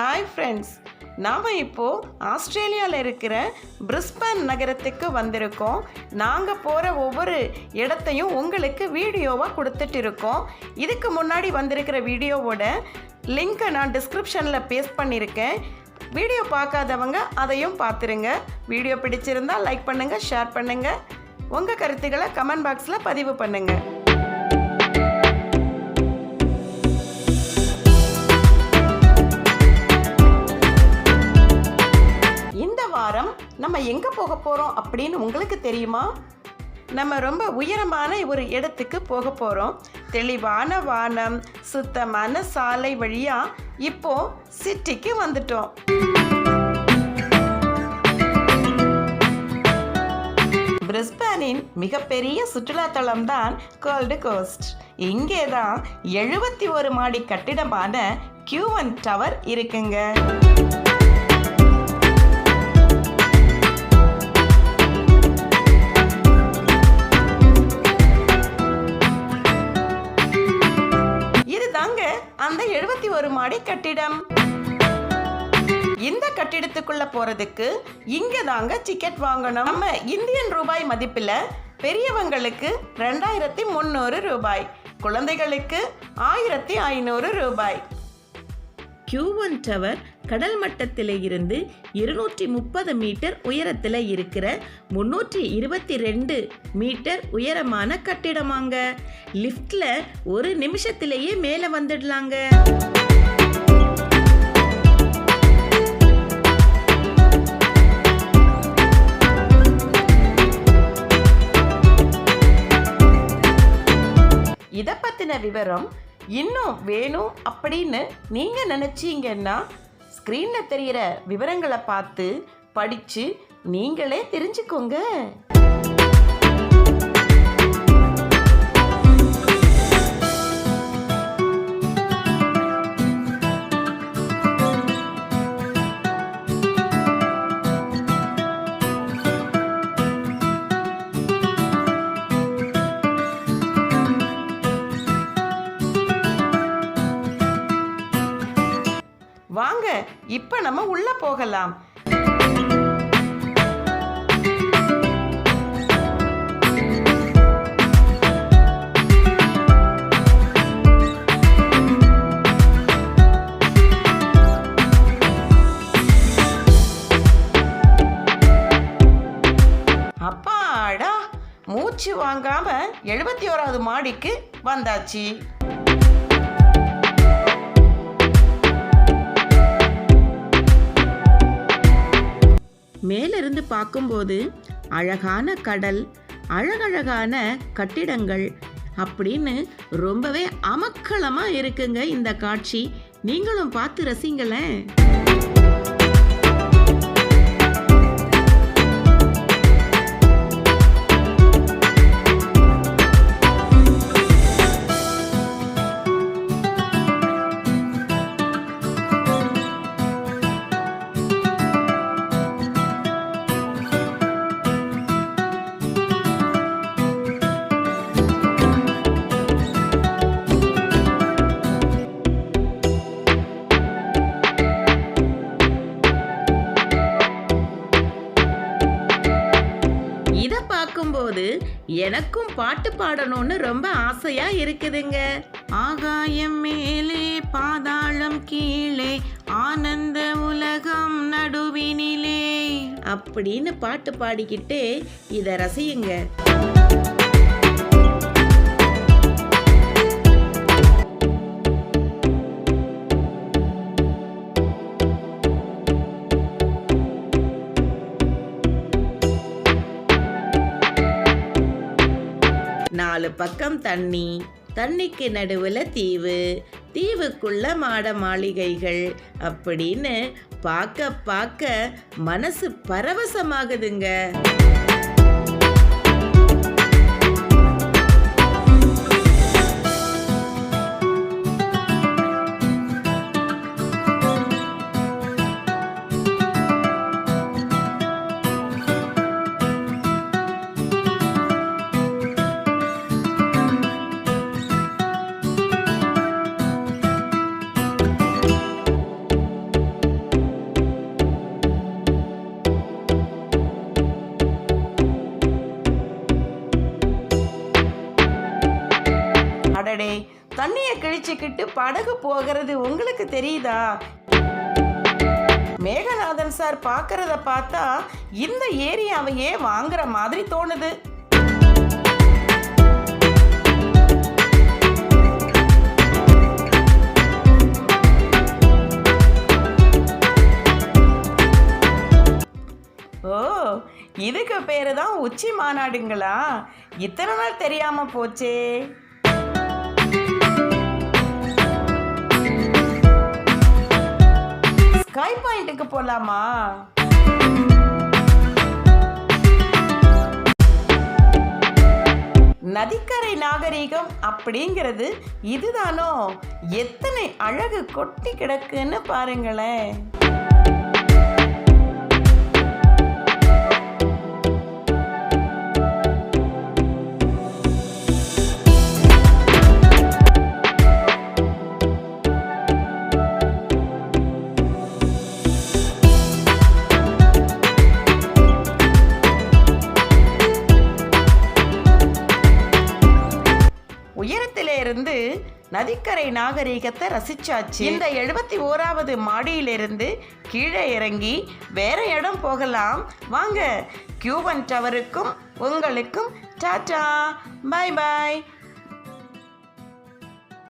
Hi friends நாம் இப்போது ஆஸ்திரேலியாவில் இருக்கிற பிரிஸ்பன் நகரத்துக்கு வந்திருக்கோம். நாங்கள் போகிற ஒவ்வொரு இடத்தையும் உங்களுக்கு வீடியோவாக கொடுத்துட்டு இருக்கோம். இதுக்கு முன்னாடி வந்திருக்கிற வீடியோவோட லிங்க்கை நான் டிஸ்கிரிப்ஷனில் பேஸ்ட் பண்ணியிருக்கேன். வீடியோ பார்க்காதவங்க அதையும் பார்த்துருங்க. வீடியோ பிடிச்சிருந்தா லைக் பண்ணுங்கள் ஷேர் பண்ணுங்கள் உங்கள் கருத்துக்களை கமெண்ட் பாக்ஸில் பதிவு பண்ணுங்கள் வாரம் நம்ம எங்கே போக போகிறோம் அப்படின்னு உங்களுக்கு தெரியுமா? நம்ம ரொம்ப உயரமான ஒரு இடத்துக்கு போக போகிறோம் தெளிவான வானம் சுத்தமான சாலை வழியாக இப்போ சிட்டிக்கு வந்துட்டோம். பிரிஸ்பேனின் மிகப்பெரிய சுற்றுலாத்தலம் தான் கோல்டு கோஸ்ட். இங்கே தான் எழுபத்தி ஒரு மாடி கட்டிடமான கியூவன் டவர் இருக்குங்க. அந்த எழுபத்தி ஒரு மாடி கட்டிடம். இந்த கட்டிடத்துக்குள்ள போறதுக்கு இங்க தாங்க டிக்கெட் வாங்கணும். நம்ம இந்தியன் ரூபாய் மதிப்பில் பெரியவங்களுக்கு ரெண்டாயிரத்தி முந்நூறு ரூபாய் குழந்தைகளுக்கு ஆயிரத்தி ஐநூறு ரூபாய். கியூவன் டவர் கடல் மட்டத்தில் இருந்து இருநூற்றி முப்பது மீட்டர் உயரத்தில் இருக்கிற முன்னூற்றி இருபத்தி ரெண்டு மீட்டர் உயரமான கட்டிடமாங்க. லிஃப்ட்ல ஒரு நிமிஷத்திலேயே மேலே வந்துடலாங்க. இதை பற்றின விவரம் இன்னும் வேணும் அப்படின்னு நீங்கள் நினச்சிங்கன்னா ஸ்க்ரீனில் தெரிகிற விவரங்களை பார்த்து படித்து நீங்களே தெரிஞ்சுக்கோங்க. வாங்க இப்போ நம்ம உள்ள போகலாம். அப்பாடா மூச்சு வாங்காம எழுபத்தி ஓராவது மாடிக்கு வந்தாச்சு. மேலிருந்து பார்க்கும்போது அழகான கடல் அழகழகான கட்டிடங்கள் அப்படின்னு ரொம்பவே அமக்களமாக இருக்குங்க இந்த காட்சி. நீங்களும் பார்த்து ரசிங்களேன். பார்க்கும்போது எனக்கும் பாட்டு பாடணும்னு ரொம்ப ஆசையா இருக்குதுங்க. ஆகாயம் மேலே பாதாளம் கீழே ஆனந்த உலகம் நடுவினிலே. அப்படின்னு பாட்டு பாடிக்கிட்டே இதை ரசியுங்க. நாலு பக்கம் தண்ணி. தண்ணிக்கு நடுவில் தீவு. தீவுக்குள்ள மாட மாளிகைகள் அப்படின்னு பார்க்க பார்க்க மனசு பரவசமாகுதுங்க. தண்ணியை கிழிச்சுக்கிட்டு படகு போகிறது உங்களுக்கு தெரியுதா? மேகநாதன் சார் பார்க்கறத பார்த்தா இந்த ஏரியாவையே வாங்குற மாதிரி தோணுது. ஓ இதுக்கு பேரு தான் உச்சி மாநாடுங்களா? இத்தனை நாள் தெரியாம போச்சே. ஸ்கை பாயிண்ட்டுக்கு போகலாமா நதிக்கரை நாகரீகம் அப்படிங்கிறது இதுதானோ? எத்தனை அழகு கொட்டி கிடக்குன்னு பாருங்களேன். நதிக்கரை நாகரீகத்தை ரசிச்சாச்சு. இந்த எழுபத்தி ஓராவது மாடியிலிருந்து கீழே இறங்கி வேற இடம் போகலாம். வாங்க கியூபன் டவருக்கும் உங்களுக்கும் டாடா பை பாய்